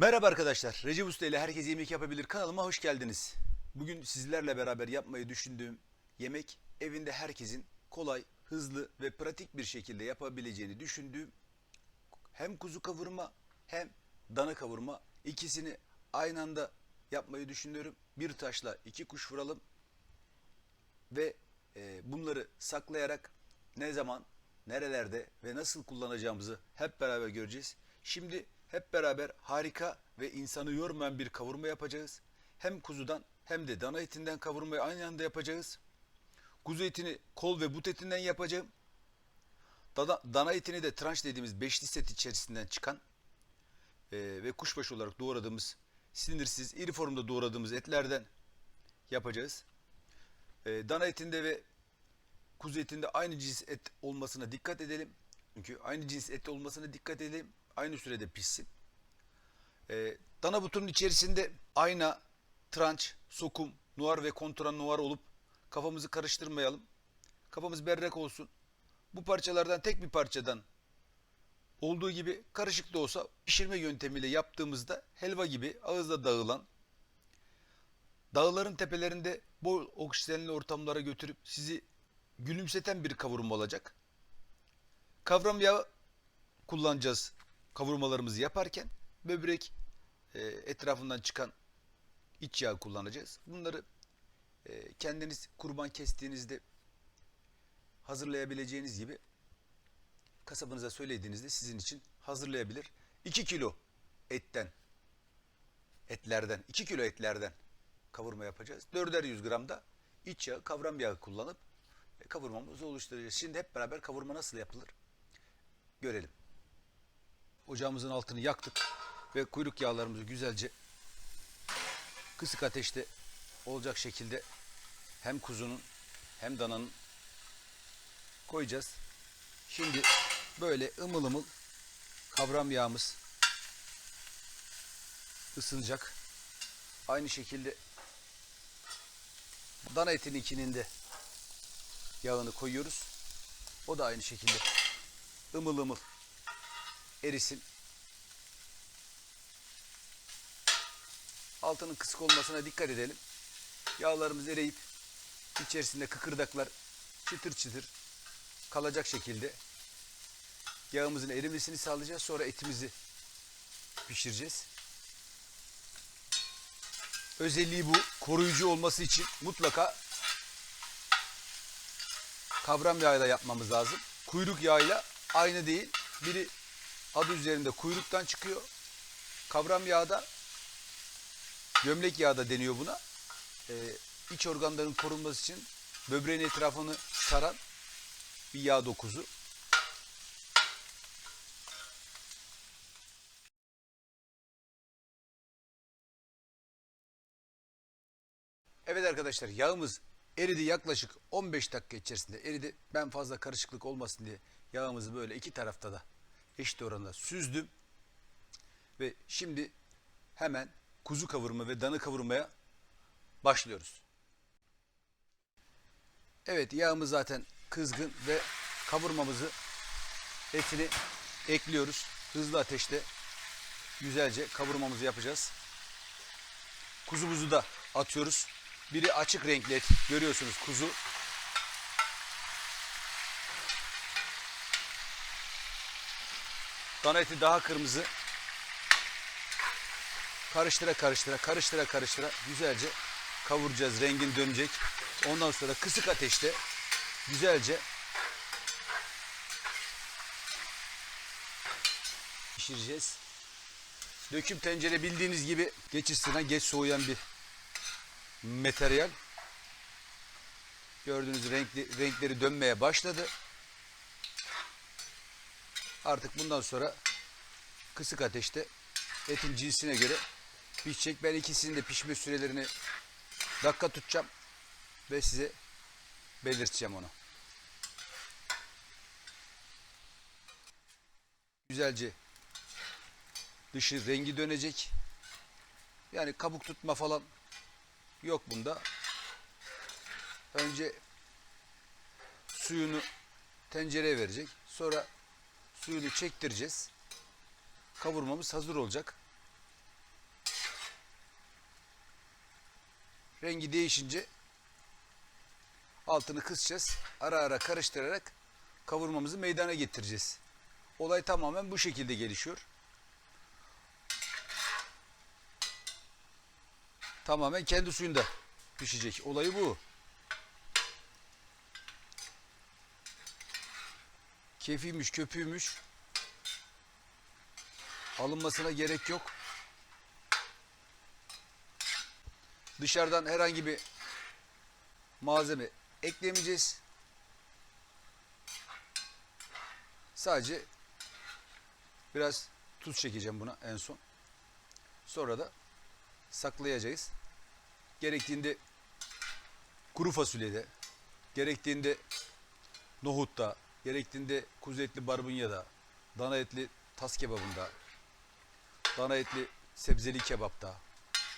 Merhaba arkadaşlar. Recep Usta ile Herkes Yemek Yapabilir kanalıma hoş geldiniz. Bugün sizlerle beraber yapmayı düşündüğüm yemek evinde herkesin kolay, hızlı ve pratik bir şekilde yapabileceğini düşündüğüm hem kuzu kavurma hem dana kavurma ikisini aynı anda yapmayı düşünüyorum. Bir taşla iki kuş vuralım ve e, bunları saklayarak ne zaman, nerelerde ve nasıl kullanacağımızı hep beraber göreceğiz. Şimdi hep beraber harika ve insanı yormayan bir kavurma yapacağız. Hem kuzudan hem de dana etinden kavurmayı aynı anda yapacağız. Kuzu etini kol ve but etinden yapacağım. Dana, dana etini de tranş dediğimiz beşli set içerisinden çıkan e, ve kuşbaşı olarak doğradığımız sinirsiz, iri formda doğradığımız etlerden yapacağız. E, dana etinde ve kuzu etinde aynı cins et olmasına dikkat edelim. Çünkü aynı cins et olmasına dikkat edelim. Aynı sürede pişsin. E, dana butunun içerisinde ayna, tranç, sokum, nuar ve kontran nuar olup kafamızı karıştırmayalım. Kafamız berrak olsun. Bu parçalardan tek bir parçadan olduğu gibi karışık da olsa pişirme yöntemiyle yaptığımızda helva gibi ağızda dağılan dağların tepelerinde bol oksijenli ortamlara götürüp sizi gülümseten bir kavurma olacak. Kavram yağı kullanacağız kavurmalarımızı yaparken böbrek e, etrafından çıkan iç yağ kullanacağız. Bunları e, kendiniz kurban kestiğinizde hazırlayabileceğiniz gibi kasabınıza söylediğinizde sizin için hazırlayabilir. 2 kilo etten etlerden 2 kilo etlerden kavurma yapacağız. 4'er 100 gram da iç yağı kavram yağı kullanıp e, kavurmamızı oluşturacağız. Şimdi hep beraber kavurma nasıl yapılır görelim. Ocağımızın altını yaktık ve kuyruk yağlarımızı güzelce kısık ateşte olacak şekilde hem kuzunun hem dananın koyacağız. Şimdi böyle ımıl ımıl kavram yağımız ısınacak. Aynı şekilde dana etinin ikinin de yağını koyuyoruz. O da aynı şekilde ımıl ımıl erisin. Altının kısık olmasına dikkat edelim. Yağlarımız eriyip içerisinde kıkırdaklar çıtır çıtır kalacak şekilde yağımızın erimesini sağlayacağız. Sonra etimizi pişireceğiz. Özelliği bu. Koruyucu olması için mutlaka kavram yağıyla yapmamız lazım. Kuyruk yağıyla aynı değil. Biri adı üzerinde kuyruktan çıkıyor. Kavram yağı da gömlek yağı da deniyor buna. Ee, iç organların korunması için böbreğin etrafını saran bir yağ dokuzu. Evet arkadaşlar yağımız eridi yaklaşık 15 dakika içerisinde eridi. Ben fazla karışıklık olmasın diye yağımızı böyle iki tarafta da eşit oranda süzdüm. Ve şimdi hemen kuzu kavurma ve danı kavurmaya başlıyoruz. Evet yağımız zaten kızgın ve kavurmamızı etini ekliyoruz. Hızlı ateşte güzelce kavurmamızı yapacağız. Kuzumuzu da atıyoruz. Biri açık renkli et. Görüyorsunuz kuzu. Dana eti daha kırmızı. Karıştıra karıştıra karıştıra karıştıra güzelce kavuracağız. Rengin dönecek. Ondan sonra kısık ateşte güzelce pişireceğiz. Döküm tencere bildiğiniz gibi geç ısınan geç soğuyan bir materyal. Gördüğünüz renkli, renkleri dönmeye başladı. Artık bundan sonra kısık ateşte etin cinsine göre pişecek. Ben ikisinin de pişme sürelerini dakika tutacağım ve size belirteceğim onu. Güzelce dışı rengi dönecek. Yani kabuk tutma falan yok bunda. Önce suyunu tencereye verecek. Sonra suyunu çektireceğiz. Kavurmamız hazır olacak. Rengi değişince altını kısacağız. Ara ara karıştırarak kavurmamızı meydana getireceğiz. Olay tamamen bu şekilde gelişiyor. Tamamen kendi suyunda pişecek. Olayı bu. Keyfiymiş, köpüğümüş. Alınmasına gerek yok. Dışarıdan herhangi bir malzeme eklemeyeceğiz. Sadece biraz tuz çekeceğim buna en son. Sonra da saklayacağız. Gerektiğinde kuru fasulyede, gerektiğinde nohutta, gerektiğinde kuzu etli barbunyada, dana etli tas kebabında, dana etli sebzeli kebapta,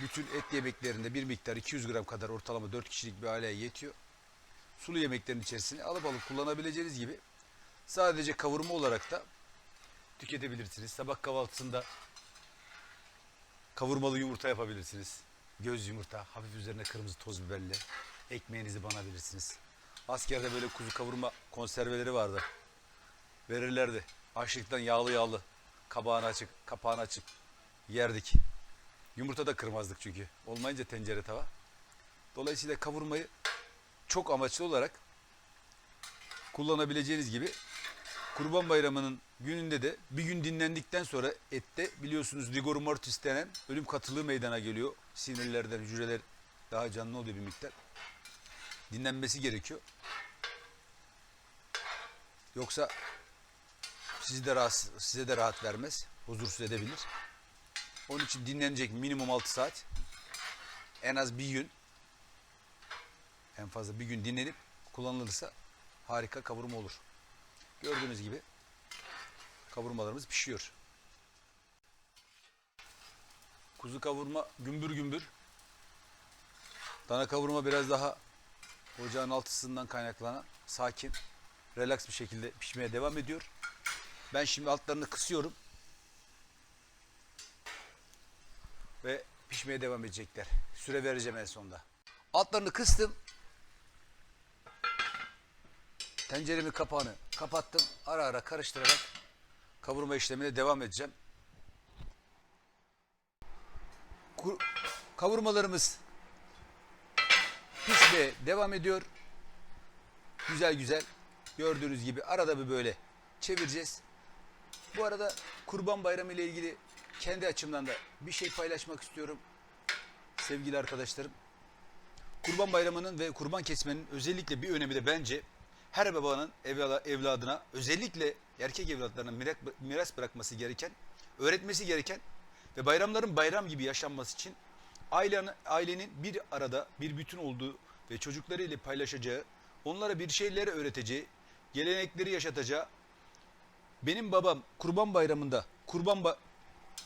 bütün et yemeklerinde bir miktar 200 gram kadar ortalama 4 kişilik bir aileye yetiyor. Sulu yemeklerin içerisine alıp alıp kullanabileceğiniz gibi sadece kavurma olarak da tüketebilirsiniz. Sabah kahvaltısında kavurmalı yumurta yapabilirsiniz. Göz yumurta, hafif üzerine kırmızı toz biberli. Ekmeğinizi banabilirsiniz. Askerde böyle kuzu kavurma konserveleri vardı. Verirlerdi. Açlıktan yağlı yağlı. Kabağını açık, kapağını açıp yerdik. Yumurta da kırmazdık çünkü. Olmayınca tencere tava. Dolayısıyla kavurmayı çok amaçlı olarak kullanabileceğiniz gibi Kurban Bayramı'nın gününde de bir gün dinlendikten sonra ette biliyorsunuz rigor mortis denen ölüm katılığı meydana geliyor. Sinirlerden hücreler daha canlı oluyor bir miktar. Dinlenmesi gerekiyor. Yoksa sizi de rahatsız, size de rahat vermez. Huzursuz edebilir. Onun için dinlenecek minimum 6 saat. En az bir gün en fazla bir gün dinlenip kullanılırsa harika kavurma olur. Gördüğünüz gibi kavurmalarımız pişiyor. Kuzu kavurma gümbür gümbür. Dana kavurma biraz daha ocağın altısından kaynaklanan sakin, relax bir şekilde pişmeye devam ediyor. Ben şimdi altlarını kısıyorum. Ve pişmeye devam edecekler. Süre vereceğim en sonda. Altlarını kıstım. Tenceremin kapağını kapattım. Ara ara karıştırarak kavurma işlemine devam edeceğim. Kavurmalarımız pişmeye devam ediyor. Güzel güzel. Gördüğünüz gibi arada bir böyle çevireceğiz. Bu arada Kurban Bayramı ile ilgili kendi açımdan da bir şey paylaşmak istiyorum. Sevgili arkadaşlarım. Kurban Bayramı'nın ve kurban kesmenin özellikle bir önemi de bence her babanın evla- evladına özellikle erkek evlatlarına miras bırakması gereken, öğretmesi gereken ve bayramların bayram gibi yaşanması için ailenin, ailenin bir arada bir bütün olduğu ve çocuklarıyla paylaşacağı, onlara bir şeyleri öğreteceği, gelenekleri yaşatacağı benim babam kurban bayramında kurban ba-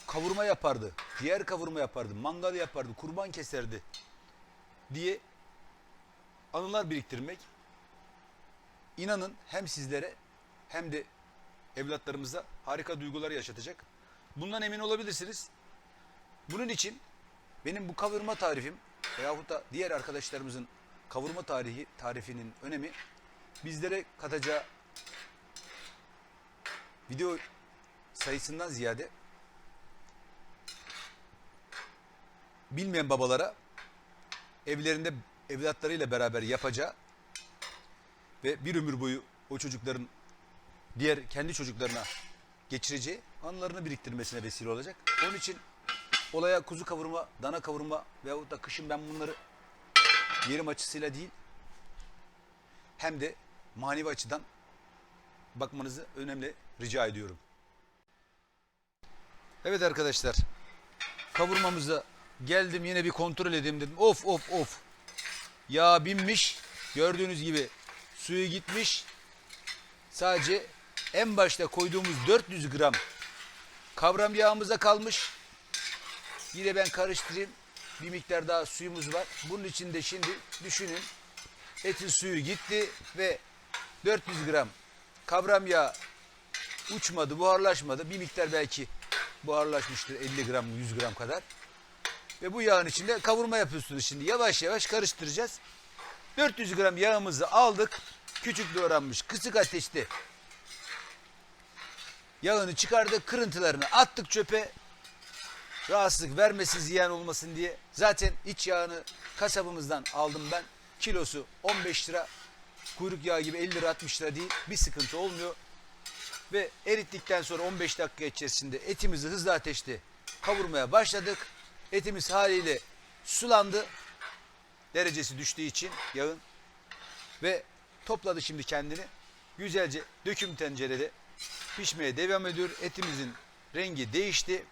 kavurma yapardı, diğer kavurma yapardı, mangal yapardı, kurban keserdi diye anılar biriktirmek inanın hem sizlere hem de evlatlarımıza harika duygular yaşatacak. Bundan emin olabilirsiniz. Bunun için benim bu kavurma tarifim veyahut da diğer arkadaşlarımızın kavurma tarihi tarifinin önemi bizlere katacağı video sayısından ziyade bilmeyen babalara evlerinde evlatlarıyla beraber yapacağı ve bir ömür boyu o çocukların diğer kendi çocuklarına geçireceği anılarını biriktirmesine vesile olacak. Onun için olaya kuzu kavurma, dana kavurma veyahut da kışın ben bunları yerim açısıyla değil hem de manevi açıdan bakmanızı önemli rica ediyorum. Evet arkadaşlar kavurmamıza geldim yine bir kontrol edeyim dedim. Of of of. Yağ binmiş. Gördüğünüz gibi suyu gitmiş. Sadece en başta koyduğumuz 400 gram kavram yağımıza kalmış. Yine ben karıştırayım. Bir miktar daha suyumuz var. Bunun için de şimdi düşünün. Etin suyu gitti ve 400 gram kavram yağı uçmadı, buharlaşmadı. Bir miktar belki buharlaşmıştır 50 gram, 100 gram kadar. Ve bu yağın içinde kavurma yapıyorsunuz şimdi. Yavaş yavaş karıştıracağız. 400 gram yağımızı aldık. Küçük doğranmış kısık ateşte yağını çıkardık. Kırıntılarını attık çöpe. Rahatsızlık vermesin ziyan olmasın diye. Zaten iç yağını kasabımızdan aldım ben. Kilosu 15 lira. Kuyruk yağı gibi 50 lira 60 lira değil. Bir sıkıntı olmuyor. Ve erittikten sonra 15 dakika içerisinde etimizi hızlı ateşte kavurmaya başladık. Etimiz haliyle sulandı. Derecesi düştüğü için yağın. Ve topladı şimdi kendini. Güzelce döküm tencerede pişmeye devam ediyor. Etimizin rengi değişti.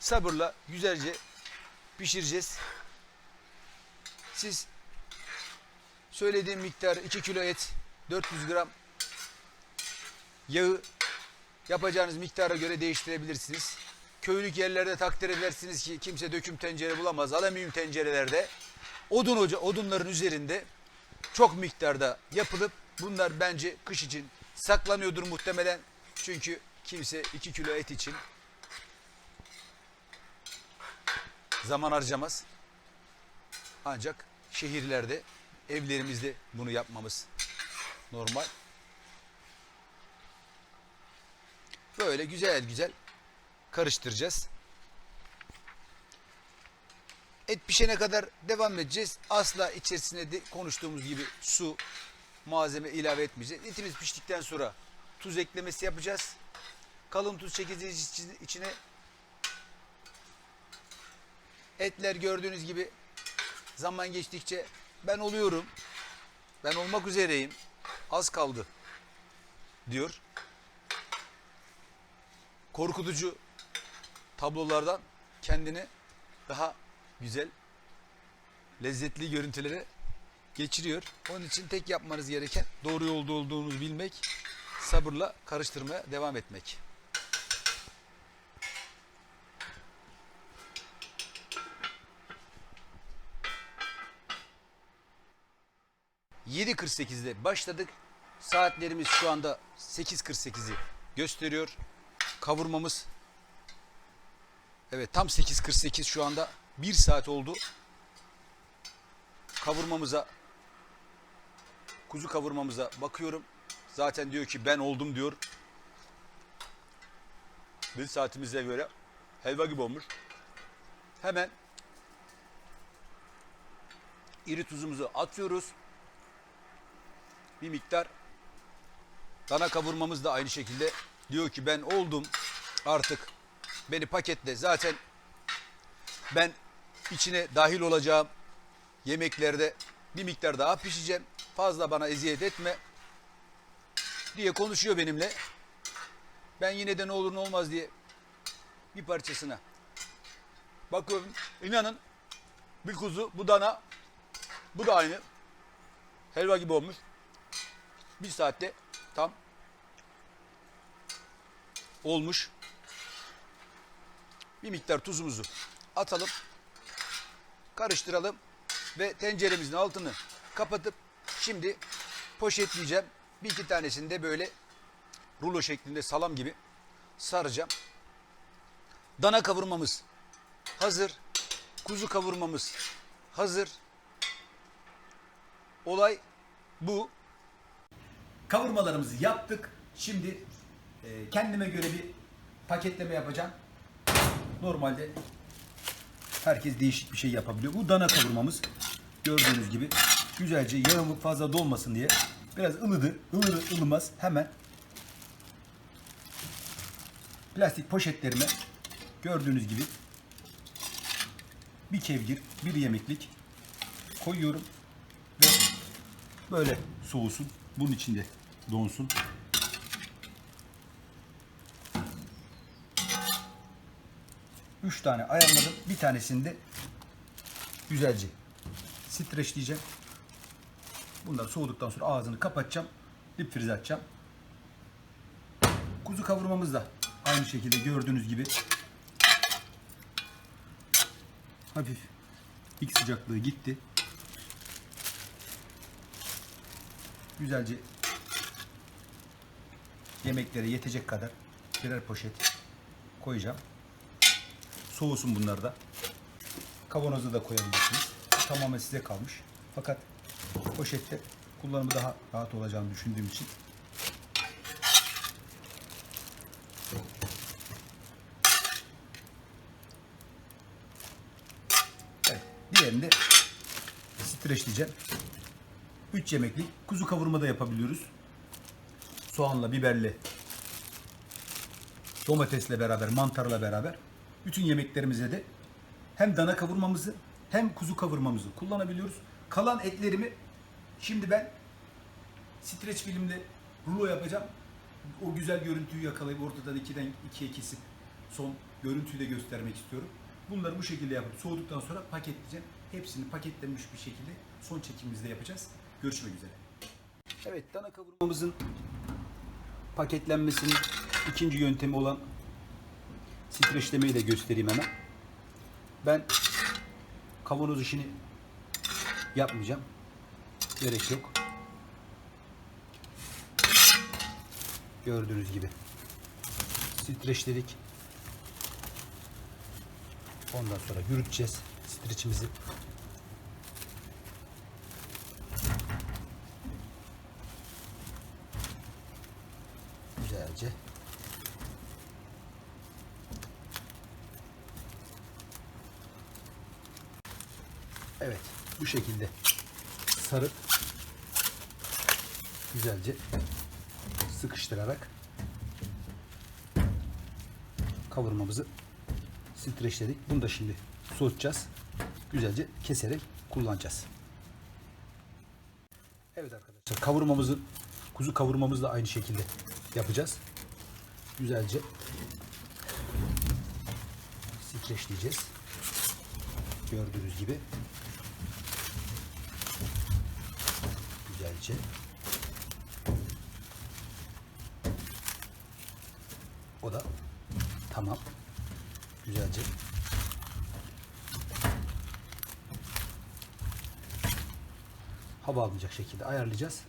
Sabırla güzelce pişireceğiz. Siz söylediğim miktar 2 kilo et, 400 gram yağı yapacağınız miktara göre değiştirebilirsiniz. Köylük yerlerde takdir edersiniz ki kimse döküm tencere bulamaz. Alüminyum tencerelerde odun oca odunların üzerinde çok miktarda yapılıp bunlar bence kış için saklanıyordur muhtemelen. Çünkü kimse 2 kilo et için zaman harcamaz. Ancak şehirlerde, evlerimizde bunu yapmamız normal. Böyle güzel güzel karıştıracağız. Et pişene kadar devam edeceğiz. Asla içerisine de konuştuğumuz gibi su, malzeme ilave etmeyeceğiz. Etimiz piştikten sonra tuz eklemesi yapacağız. Kalın tuz çekeceğiz içi- içine. Etler gördüğünüz gibi zaman geçtikçe ben oluyorum. Ben olmak üzereyim. Az kaldı diyor. Korkutucu tablolardan kendini daha güzel, lezzetli görüntülere geçiriyor. Onun için tek yapmanız gereken doğru yolda olduğunuzu bilmek, sabırla karıştırmaya devam etmek. ...7.48'de başladık. Saatlerimiz şu anda 8.48'i gösteriyor. Kavurmamız... Evet tam 8.48 şu anda. 1 saat oldu. Kavurmamıza kuzu kavurmamıza bakıyorum. Zaten diyor ki ben oldum diyor. Bir saatimize göre helva gibi olmuş. Hemen iri tuzumuzu atıyoruz. Bir miktar dana kavurmamız da aynı şekilde diyor ki ben oldum artık beni paketle zaten ben içine dahil olacağım yemeklerde bir miktar daha pişeceğim. Fazla bana eziyet etme diye konuşuyor benimle. Ben yine de ne olur ne olmaz diye bir parçasına bakıyorum. İnanın bir kuzu, bu dana, bu da aynı. Helva gibi olmuş. Bir saatte tam olmuş. Bir miktar tuzumuzu atalım. Karıştıralım ve tenceremizin altını kapatıp şimdi poşetleyeceğim. Bir iki tanesini de böyle rulo şeklinde salam gibi saracağım. Dana kavurmamız hazır. Kuzu kavurmamız hazır. Olay bu. Kavurmalarımızı yaptık. Şimdi e, kendime göre bir paketleme yapacağım. Normalde herkes değişik bir şey yapabiliyor. Bu dana kavurmamız gördüğünüz gibi güzelce yağımı fazla dolmasın diye biraz ılıdı, ılıdı ılımaz hemen plastik poşetlerime gördüğünüz gibi bir kevgir, bir yemeklik koyuyorum ve böyle soğusun. Bunun içinde donsun. Üç tane ayarladım. Bir tanesini güzelce streçleyeceğim. Bunlar soğuduktan sonra ağzını kapatacağım. Dip frize atacağım. Kuzu kavurmamız da aynı şekilde gördüğünüz gibi hafif ilk sıcaklığı gitti. Güzelce yemeklere yetecek kadar birer poşet koyacağım. Soğusun bunlar da. Kavanoza da koyabilirsiniz. Tamamen size kalmış. Fakat poşette kullanımı daha rahat olacağını düşündüğüm için Evet, diğerini de streçleyeceğim. 3 yemeklik kuzu kavurma da yapabiliyoruz. Soğanla, biberle, domatesle beraber, mantarla beraber bütün yemeklerimize de hem dana kavurmamızı hem kuzu kavurmamızı kullanabiliyoruz. Kalan etlerimi şimdi ben streç filmle rulo yapacağım. O güzel görüntüyü yakalayıp ortadan ikiden ikiye kesip son görüntüyü de göstermek istiyorum. Bunları bu şekilde yapıp soğuduktan sonra paketleyeceğim. Hepsini paketlenmiş bir şekilde son çekimimizde yapacağız. Görüşmek üzere. Evet, dana kavurmamızın paketlenmesinin ikinci yöntemi olan streçlemeyi de göstereyim hemen. Ben kavanoz işini yapmayacağım. Gerek yok. Gördüğünüz gibi streçledik. Ondan sonra yürüteceğiz streçimizi. Güzelce. Evet, bu şekilde sarıp güzelce sıkıştırarak kavurmamızı streçledik. Bunu da şimdi soğutacağız. Güzelce keserek kullanacağız. Evet arkadaşlar kavurmamızı kuzu kavurmamızı da aynı şekilde yapacağız. Güzelce. Streçleyeceğiz. Gördüğünüz gibi. Güzelce. O da tamam. Güzelce. Hava almayacak şekilde ayarlayacağız.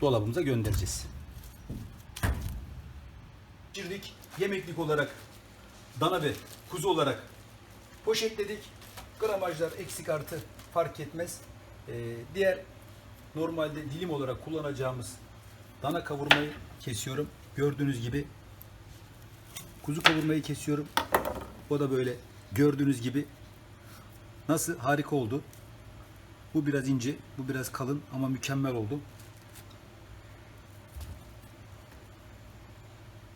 Dolabımıza göndereceğiz yemeklik olarak dana ve kuzu olarak poşetledik. Gramajlar eksik artı fark etmez. Ee, diğer normalde dilim olarak kullanacağımız dana kavurmayı kesiyorum. Gördüğünüz gibi kuzu kavurmayı kesiyorum. O da böyle gördüğünüz gibi nasıl harika oldu. Bu biraz ince bu biraz kalın ama mükemmel oldu.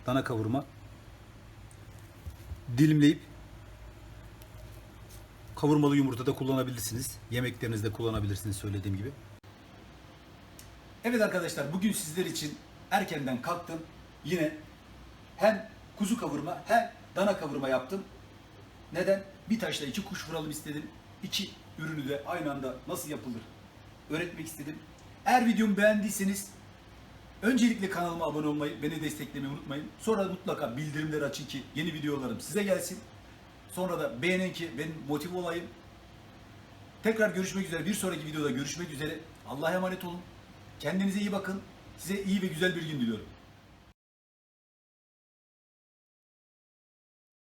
Dana kavurma dilimleyip kavurmalı yumurta da kullanabilirsiniz. Yemeklerinizde kullanabilirsiniz söylediğim gibi. Evet arkadaşlar bugün sizler için erkenden kalktım. Yine hem kuzu kavurma hem dana kavurma yaptım. Neden? Bir taşla iki kuş vuralım istedim. İki ürünü de aynı anda nasıl yapılır öğretmek istedim. Eğer videomu beğendiyseniz öncelikle kanalıma abone olmayı, beni desteklemeyi unutmayın. Sonra mutlaka bildirimleri açın ki yeni videolarım size gelsin. Sonra da beğenin ki ben motive olayım. Tekrar görüşmek üzere. Bir sonraki videoda görüşmek üzere. Allah'a emanet olun. Kendinize iyi bakın. Size iyi ve güzel bir gün diliyorum.